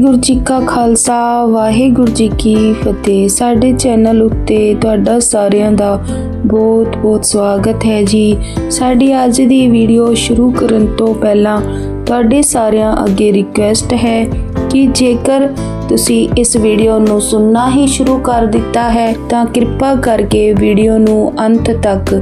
ਗੁਰੂ ਜੀ ਕਾ ਖਾਲਸਾ, ਵਾਹਿਗੁਰੂ ਜੀ ਕੀ ਫਤਿਹ। ਸਾਡੇ ਚੈਨਲ ਉੱਤੇ ਤੁਹਾਡਾ ਸਾਰਿਆਂ ਦਾ ਬਹੁਤ ਬਹੁਤ ਸਵਾਗਤ ਹੈ ਜੀ। ਸਾਡੀ ਅੱਜ ਦੀ ਵੀਡੀਓ ਸ਼ੁਰੂ ਕਰਨ ਤੋਂ ਪਹਿਲਾਂ ਤੁਹਾਡੇ ਸਾਰਿਆਂ ਅੱਗੇ ਰਿਕੁਐਸਟ ਹੈ ਕਿ ਜੇਕਰ ਤੁਸੀਂ ਇਸ ਵੀਡੀਓ ਨੂੰ ਸੁਣਨਾ ਹੀ ਸ਼ੁਰੂ ਕਰ ਦਿੱਤਾ ਹੈ, ਤਾਂ ਕਿਰਪਾ ਕਰਕੇ ਵੀਡੀਓ ਨੂੰ ਅੰਤ ਤੱਕ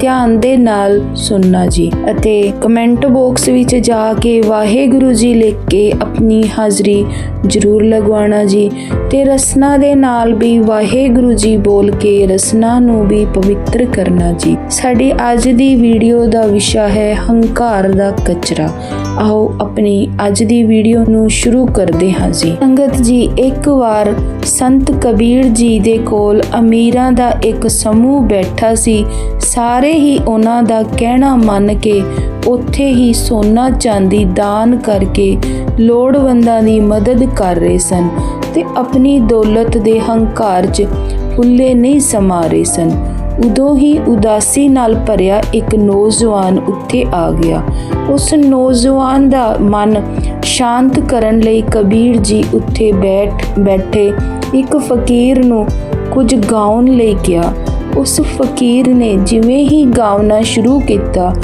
ਧਿਆਨ ਦੇ ਨਾਲ ਸੁਣਨਾ ਜੀ। ਅਤੇ ਕਮੈਂਟ ਬਾਕਸ ਵਿੱਚ ਜਾ ਕੇ ਵਾਹਿਗੁਰੂ ਜੀ ਲਿਖ ਕੇ ਆਪਣੀ ਹਾਜ਼ਰੀ ਜ਼ਰੂਰ ਲਗਵਾਉਣਾ ਜੀ ਤੇ ਰਸਨਾ ਦੇ ਨਾਲ ਵੀ ਵਾਹਿਗੁਰੂ ਜੀ ਬੋਲ ਕੇ ਰਸਨਾ ਨੂੰ ਵੀ ਪਵਿੱਤਰ ਕਰਨਾ ਜੀ। ਸਾਡੀ ਅੱਜ ਦੀ ਵੀਡੀਓ ਦਾ ਵਿਸ਼ਾ ਹੈ ਹੰਕਾਰ ਦਾ ਕਚਰਾ। ਆਓ ਆਪਣੀ ਅੱਜ ਦੀ ਵੀਡੀਓ ਨੂੰ ਸ਼ੁਰੂ ਕਰਦੇ ਹਾਂ ਜੀ। ਸੰਗਤ ਜੀ, ਇੱਕ ਵਾਰ ਸੰਤ ਕਬੀਰ ਜੀ ਦੇ ਕੋਲ ਅਮੀਰਾਂ ਦਾ ਇੱਕ ਸਮੂਹ ਬੈਠਾ ਸੀ। ਸਾਰੇ ਹੀ ਉਹਨਾਂ ਦਾ ਕਹਿਣਾ ਮੰਨ ਕੇ ਉੱਥੇ ਹੀ ਸੋਨਾ ਚਾਂਦੀ ਦਾਨ ਕਰਕੇ ਲੋੜਵੰਦਾਂ ਦੀ ਮਦਦ ਕਰ ਰਹੇ ਸਨ ਤੇ ਆਪਣੀ ਦੌਲਤ ਦੇ ਹੰਕਾਰ 'ਚ ਫੁੱਲੇ ਨਹੀਂ ਸਮਾ ਰਹੇ ਸਨ। ਉਦੋਂ ਹੀ ਉਦਾਸੀ ਨਾਲ ਭਰਿਆ ਇੱਕ ਨੌਜਵਾਨ ਉੱਥੇ ਆ ਗਿਆ। ਉਸ ਨੌਜਵਾਨ ਦਾ ਮਨ ਸ਼ਾਂਤ ਕਰਨ ਲਈ ਕਬੀਰ ਜੀ ਉੱਥੇ ਬੈਠ ਬੈਠੇ ਇੱਕ ਫਕੀਰ ਨੂੰ ਕੁਝ ਗਾਉਣ ਲਈ ਗਿਆ ਉਸ ਫਕੀਰ ਨੇ ਜਿਵੇਂ ਹੀ ਗਾਉਣਾ ਸ਼ੁਰੂ ਕੀਤਾ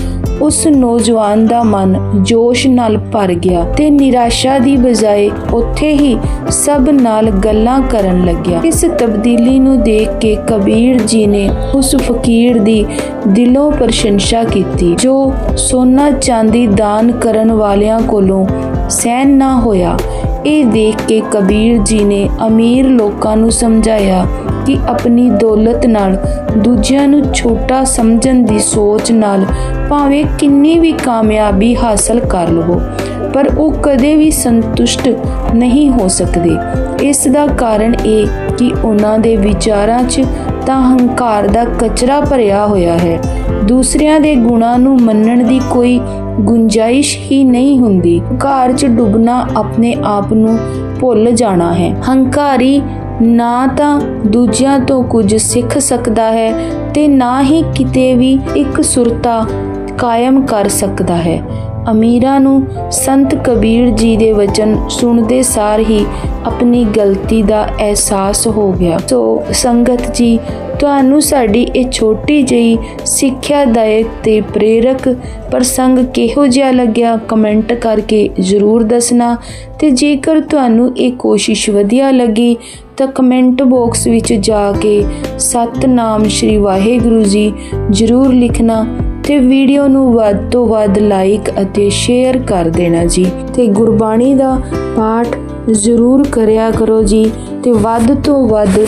ਉਸ ਨੌਜਵਾਨ ਦਾ ਮਨ ਜੋਸ਼ ਨਾਲ ਭਰ ਗਿਆ ਤੇ ਨਿਰਾਸ਼ਾ ਦੀ ਬਜਾਏ ਉੱਥੇ ਹੀ ਸਭ ਨਾਲ ਗੱਲਾਂ ਕਰਨ ਲੱਗਿਆ। ਇਸ ਤਬਦੀਲੀ ਨੂੰ ਦੇਖ ਕੇ ਕਬੀਰ ਜੀ ਨੇ ਉਸ ਫਕੀਰ ਦੀ ਦਿਲੋਂ ਪ੍ਰਸ਼ੰਸਾ ਕੀਤੀ, ਜੋ ਸੋਨਾ ਚਾਂਦੀ ਦਾਨ ਕਰਨ ਵਾਲਿਆਂ ਕੋਲੋਂ ਸਹਿਨ ਨਾ ਹੋਇਆ। ਇਹ ਦੇਖ ਕੇ ਕਬੀਰ ਜੀ ਨੇ ਅਮੀਰ ਲੋਕਾਂ ਨੂੰ ਸਮਝਾਇਆ ਕਿ ਆਪਣੀ ਦੌਲਤ ਨਾਲ ਦੂਜਿਆਂ ਨੂੰ ਛੋਟਾ ਸਮਝਣ ਦੀ ਸੋਚ ਨਾਲ ਭਾਵੇਂ ਕਿੰਨੀ ਵੀ ਕਾਮਯਾਬੀ ਹਾਸਲ ਕਰ ਲਵੋ, ਪਰ ਉਹ ਕਦੇ ਵੀ ਸੰਤੁਸ਼ਟ ਨਹੀਂ ਹੋ ਸਕਦੇ। ਇਸ ਦਾ ਕਾਰਨ ਇਹ ਕਿ ਉਹਨਾਂ ਦੇ ਵਿਚਾਰਾਂ 'ਚ ਤਾਂ ਹੰਕਾਰ ਦਾ ਕਚਰਾ ਭਰਿਆ ਹੋਇਆ ਹੈ। ਦੂਸਰਿਆਂ ਦੇ ਗੁਣਾਂ ਨੂੰ ਮੰਨਣ ਦੀ ਕੋਈ ਗੁੰਜਾਇਸ਼ ਹੀ ਨਹੀਂ ਹੁੰਦੀ। ਘਰ 'ਚ ਡੁੱਬਣਾ ਆਪਣੇ ਆਪ ਨੂੰ ਭੁੱਲ ਜਾਣਾ ਹੈ। ਹੰਕਾਰੀ ਨਾ ਤਾਂ ਦੂਜਿਆਂ ਤੋਂ ਕੁਝ ਸਿੱਖ ਸਕਦਾ ਹੈ ਤੇ ਨਾ ਹੀ ਕਿਤੇ ਵੀ ਇੱਕ ਸੁਰਤਾ ਕਾਇਮ ਕਰ ਸਕਦਾ ਹੈ। ਅਮੀਰਾਂ ਨੂੰ ਸੰਤ ਕਬੀਰ ਜੀ ਦੇ ਵਚਨ ਸੁਣਦੇ ਸਾਰ ਹੀ ਆਪਣੀ ਗਲਤੀ ਦਾ ਅਹਿਸਾਸ ਹੋ ਗਿਆ। ਸੋ ਸੰਗਤ ਜੀ, ਤੁਹਾਨੂੰ ਸਾਡੀ ਇਹ ਛੋਟੀ ਜਿਹੀ ਸਿੱਖਿਆਦਾਇਕ ਤੇ ਪ੍ਰੇਰਕ ਪ੍ਰਸੰਗ ਕਿਹੋ ਜਿਹਾ ਲੱਗਿਆ ਕਮੈਂਟ ਕਰਕੇ ਜ਼ਰੂਰ ਦੱਸਣਾ ਤੇ ਜੇਕਰ ਤੁਹਾਨੂੰ ਇਹ ਕੋਸ਼ਿਸ਼ ਵਧੀਆ ਲੱਗੀ ਤਾਂ ਕਮੈਂਟ ਬਾਕਸ ਵਿੱਚ ਜਾ ਕੇ ਸਤਨਾਮ ਸ਼੍ਰੀ ਵਾਹਿਗੁਰੂ ਜੀ ਜ਼ਰੂਰ ਲਿਖਣਾ ਤੇ ਵੀਡੀਓ ਨੂੰ ਵੱਧ ਤੋਂ ਵੱਧ ਲਾਈਕ ਅਤੇ ਸ਼ੇਅਰ ਕਰ ਦੇਣਾ ਜੀ। ਤੇ ਗੁਰਬਾਣੀ ਦਾ ਪਾਠ ਜ਼ਰੂਰ ਕਰਿਆ ਕਰੋ ਜੀ ਤੇ ਵੱਧ ਤੋਂ ਵੱਧ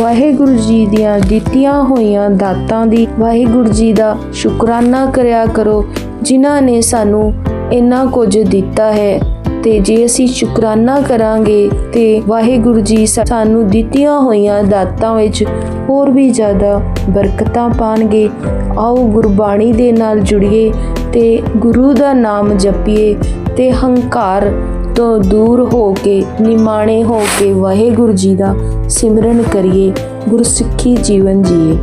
ਵਾਹਿਗੁਰੂ ਜੀ ਦੀਆਂ ਦਿੱਤੀਆਂ ਹੋਈਆਂ ਦਾਤਾਂ ਦੀ ਵਾਹਿਗੁਰੂ ਜੀ ਦਾ ਸ਼ੁਕਰਾਨਾ ਕਰਿਆ ਕਰੋ, ਜਿਨ੍ਹਾਂ ਨੇ ਸਾਨੂੰ ਇੰਨਾ ਕੁਝ ਦਿੱਤਾ ਹੈ। ਤੇ ਜੇ ਅਸੀਂ ਸ਼ੁਕਰਾਨਾ ਕਰਾਂਗੇ ਤੇ ਵਾਹਿਗੁਰੂ ਜੀ ਸਾਨੂੰ ਦਿੱਤੀਆਂ ਹੋਈਆਂ ਦਾਤਾਂ ਵਿੱਚ ਹੋਰ ਵੀ ਜ਼ਿਆਦਾ ਬਰਕਤਾਂ ਪਾਣਗੇ। ਆਓ ਗੁਰਬਾਣੀ ਦੇ ਨਾਲ ਜੁੜੀਏ ਤੇ ਗੁਰੂ ਦਾ ਨਾਮ ਜਪੀਏ ਤੇ ਹੰਕਾਰ ਤੋਂ ਦੂਰ ਹੋ ਕੇ, ਨਿਮਾਣੇ ਹੋ ਕੇ ਵਾਹਿਗੁਰੂ ਜੀ ਦਾ ਸਿਮਰਨ ਕਰੀਏ। ਗੁਰਸਿੱਖੀ ਜੀਵਨ ਜੀਏ।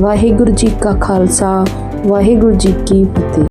ਵਾਹਿਗੁਰੂ ਜੀ ਕਾ ਖਾਲਸਾ, ਵਾਹਿਗੁਰੂ ਜੀ ਕੀ ਫਤਿਹ।